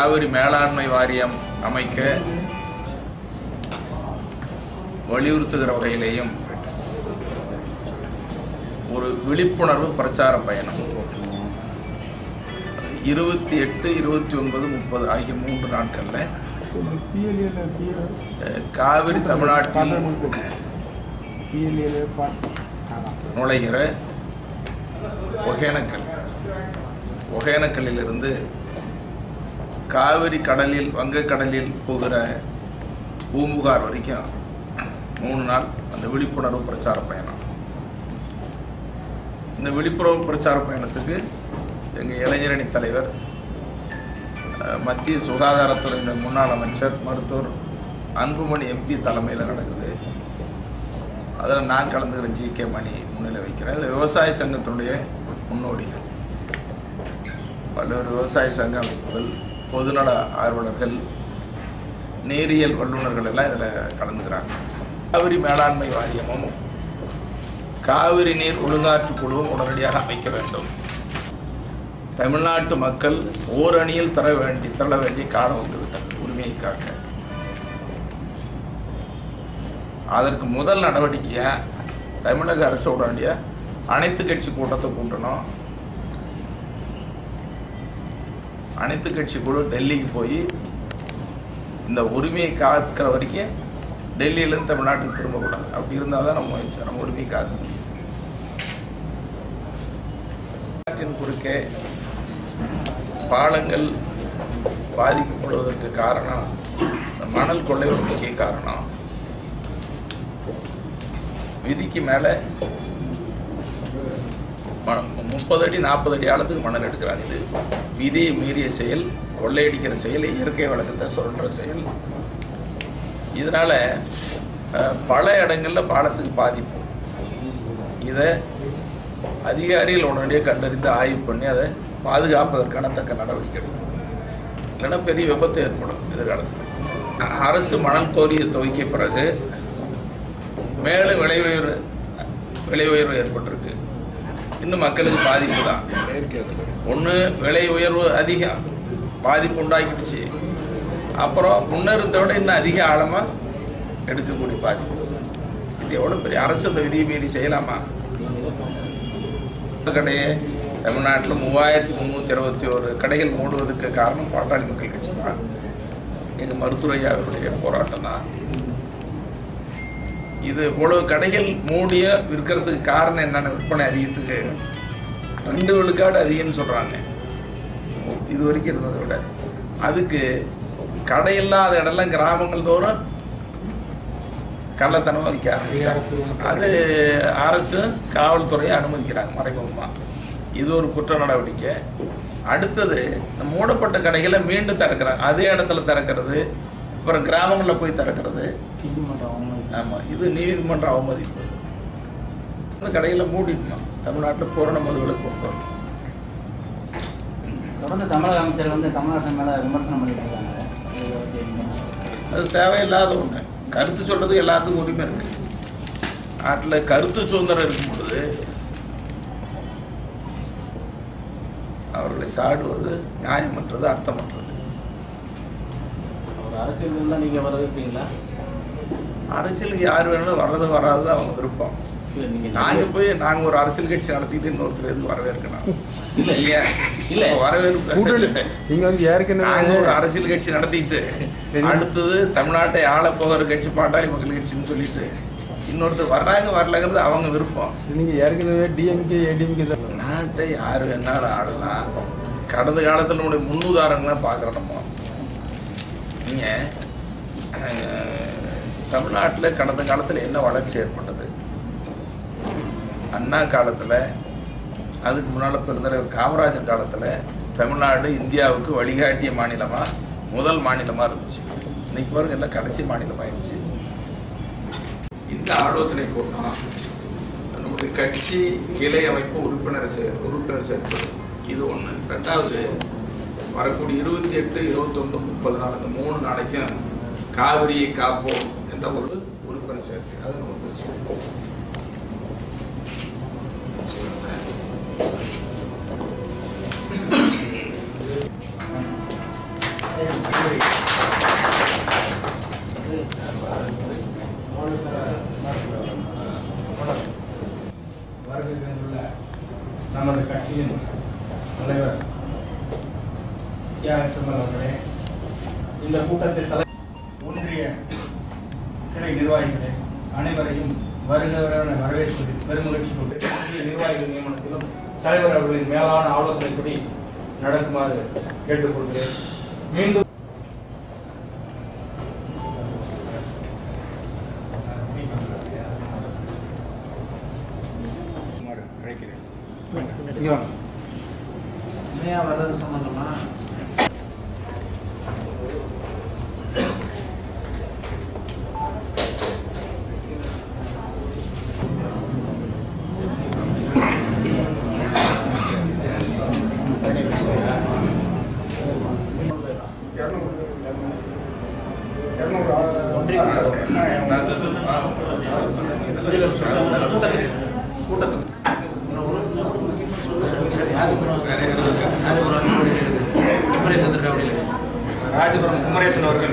காவிரி மேலாண்மை வாரியம் அமைக்க வலியுறுத்துகிற வகையிலேயும் ஒரு விழிப்புணர்வு பிரச்சார பயணம். இருபத்தி எட்டு இருபத்தி ஒன்பது முப்பது ஆகிய மூன்று நாட்களில் காவிரி தமிழ்நாட்டில் நுழைகிற ஒகேனக்கல். ஒகேனக்கல்லிலிருந்து காவிரி கடலில் வங்கக்கடலில் போகிற பூம்புகார் வரைக்கும் மூணு நாள் அந்த விழிப்புணர்வு பிரச்சார பயணம். இந்த விழிப்புணர்வு பிரச்சார பயணத்துக்கு எங்கள் இளைஞரணி தலைவர் மத்திய சுகாதாரத்துறையின் முன்னாள் அமைச்சர் மருத்துவர் அன்புமணி எம்பி தலைமையில் நடக்குது. அதில் நான் கலந்துக்கிற ஜி கே மணி முன்னிலை வைக்கிறேன் இதில் விவசாய சங்கத்தினுடைய முன்னோடிகள். பல்வேறு விவசாய சங்க அமைப்புகள் பொதுநல ஆர்வலர்கள் நேரியல் வல்லுநர்கள் எல்லாம் இதில் கலந்துக்கிறாங்க. காவிரி மேலாண்மை வாரியமும் காவிரி நீர் ஒழுங்காற்று குழுவும் உடனடியாக அமைக்க வேண்டும். தமிழ்நாட்டு மக்கள் ஓரணியில் தர வேண்டி தள்ள வேண்டிய காலம் வந்துவிட்டது உரிமையை காக்க. அதற்கு முதல் நடவடிக்கையாக தமிழக அரசு உடனடியாக அனைத்து கட்சி கூட்டத்தை கூட்டணும். அனைத்து கட்சி குழு டெல்லிக்கு போய் இந்த உரிமையை காக்கிற வரைக்கும் டெல்லியிலேருந்து தமிழ்நாட்டுக்கு திரும்பக்கூடாது. அப்படி இருந்தால் தான் நம்ம நம்ம உரிமையை காக்க முடியும். நாட்டின் குறுக்கே பாலங்கள் பாதிக்கப்படுவதற்கு காரணம் மணல் கொள்ளை ஒரு முக்கிய காரணம். விதிக்கு மேலே முப்பது அடி நாற்பது அடி ஆழத்துக்கு மணல் எடுக்கிறாங்க இது. விதியை மீறிய செயல் கொள்ளையடிக்கிற செயல் இயற்கை வழக்கத்தை சொல்கிற செயல். இதனால் பல இடங்களில் பாலத்துக்கு பாதிப்பு. இதை அதிகாரிகள் உடனடியாக கண்டறிந்து ஆய்வு பண்ணி அதை பாதுகாப்பதற்கான தக்க நடவடிக்கை எடுக்கும் இல்லைன்னா பெரிய விபத்து ஏற்படும் எதிர்காலத்தில். அரசு மணல் கோரியை துவக்கிய பிறகு மேலும் விலை உயர்வு விலை உயர்வு ஏற்பட்டிருக்கு. இன்னும் மக்களுக்கு பாதிப்பு தான். ஒன்று விலை உயர்வு அதிகம் பாதிப்பு உண்டாக்கிடுச்சு அப்புறம் முன்னேறத்தை விட இன்னும் அதிக ஆழமாக எடுக்கக்கூடிய பாதிப்பு. இது எவ்வளோ பெரிய அரசு அந்த விதியை மீறி செய்யலாமா? கடையே தமிழ்நாட்டில் மூவாயிரத்தி முந்நூற்றி இருபத்தி ஒரு கடைகள் மூடுவதற்கு காரணம் பாட்டாளி மக்கள் கட்சி தான். எங்கள் மருத்துவரையா அவருடைய போராட்டம் தான். இது இவ்வளவு கடைகள் மூடிய விற்கிறதுக்கு காரணம் என்னென்ன விற்பனை அதிகத்துக்கு ரெண்டு விழுக்காடு அதிகம்னு சொல்கிறாங்க இது வரைக்கும் இருந்ததை விட. அதுக்கு கடை இல்லாத இடம்லாம் கிராமங்கள் தோறும் கள்ளத்தனமாக விற்க ஆரம்பிச்சாங்க அது அரசு காவல்துறையை அனுமதிக்கிறாங்க மறைமுகமாக இது ஒரு குற்ற நடவடிக்கை. அடுத்தது இந்த மூடப்பட்ட கடைகளை மீண்டும் திறக்கிறாங்க. அதே இடத்துல திறக்கிறது அப்புறம் கிராமங்களில் போய் திறக்கிறது. ஆமாம் இது நீதிமன்ற அவமதிப்பு இந்த கடையில் மூடிடணும். தமிழ்நாட்டில் பூரண மதுவிலக்கு கொண்டு வரணும் தொடர்ந்து தமிழக அமைச்சர் வந்து கமலஹாசன் மேல விமர்சனம் பண்ணிட்டு அது தேவையில்லாத ஒன்று கருத்து சொல்றது எல்லாத்துக்கும் உரிமை இருக்கு. நாட்டில் கருத்து சுதந்திரம் இருக்கும் பொழுது அவர்களை சாடுவது நியாயமற்றது அர்த்தமற்றது. அரசியல் இருந்தால் நீங்கள் வரவேற்பீங்களா அரசியலுக்கு யார் வேணாலும் வர்றது வராது அவங்க விருப்பம். இல்லை நீங்கள் நாங்கள் போய் நாங்கள் ஒரு அரசியல் கட்சி நடத்திட்டு இன்னொருத்தர் எதுக்கு வரவேற்கணும்? இல்ல. இல்லையா? இல்ல. வரவேற்பு கூட்டணி நீங்க வந்து ஏற்கனவே நாங்க ஒரு அரசியல் கட்சி நடத்திட்டு அடுத்தது தமிழ்நாட்டை ஆள போகிற கட்சி பாட்டாளி மக்கள் கட்சின்னு சொல்லிட்டு இன்னொருத்தர் வர்றாங்க வரலங்கிறது அவங்க விருப்பம். நீங்க ஏற்கனவே டிஎம்கே ஏடிஎம்கே தான். நாட்டை யார் வேணாலும் ஆடலாம் கடந்த காலத்தில் நம்முடைய முன்னுதாரணங்களாம் பார்க்குறோம் நம்ம. நீங்கள் தமிழ்நாட்டில் கடந்த காலத்தில் என்ன வளர்ச்சி ஏற்பட்டது? அண்ணா காலத்தில் அதுக்கு முன்னால் பெருந்தலைவர் காமராஜர் காலத்தில் தமிழ்நாடு இந்தியாவுக்கு வழிகாட்டிய மாநிலமாக முதல் மாநிலமாக இருந்துச்சு. இன்னைக்கு பாருங்க எல்லாம் கடைசி மாநிலமாயிடுச்சு இந்த ஆலோசனை கூட்டம் நம்முடைய கட்சி கிளை அமைப்பு உறுப்பினர் சே உறுப்பினர் சேர்ப்பது. இது ஒன்று ரெண்டாவது வரக்கூடிய இருபத்தி எட்டு இருபத்தொன்று முப்பது நாள் அந்த மூணு நாளைக்கும் காவிரியை காப்போம் என்ற ஒரு உறுப்பினர் சேர்க்கை. அது நம்ம சொல்வோம் நமது கட்சியின் இந்த கூட்டத்தில் தலை ஒன்றிய கிளை நிர்வாகிகளே அனைவரையும் வருகிறவரான வரவேற்பதில் பெருமகிழ்ச்சி கொண்டு நிர்வாகிகள் நியமனத்திலும் தலைவர் அவர்களின் மேலான ஆலோசனைப்படி நடக்குமாறு கேட்டுக்கொள்கிறேன். மீண்டும் அழைக்கிறேன். வர்றது சம்பந்தமா கூட்டத்துக்கு ராஜபுரம் ராஜபுரம் குமரேசன் அவர்கள்.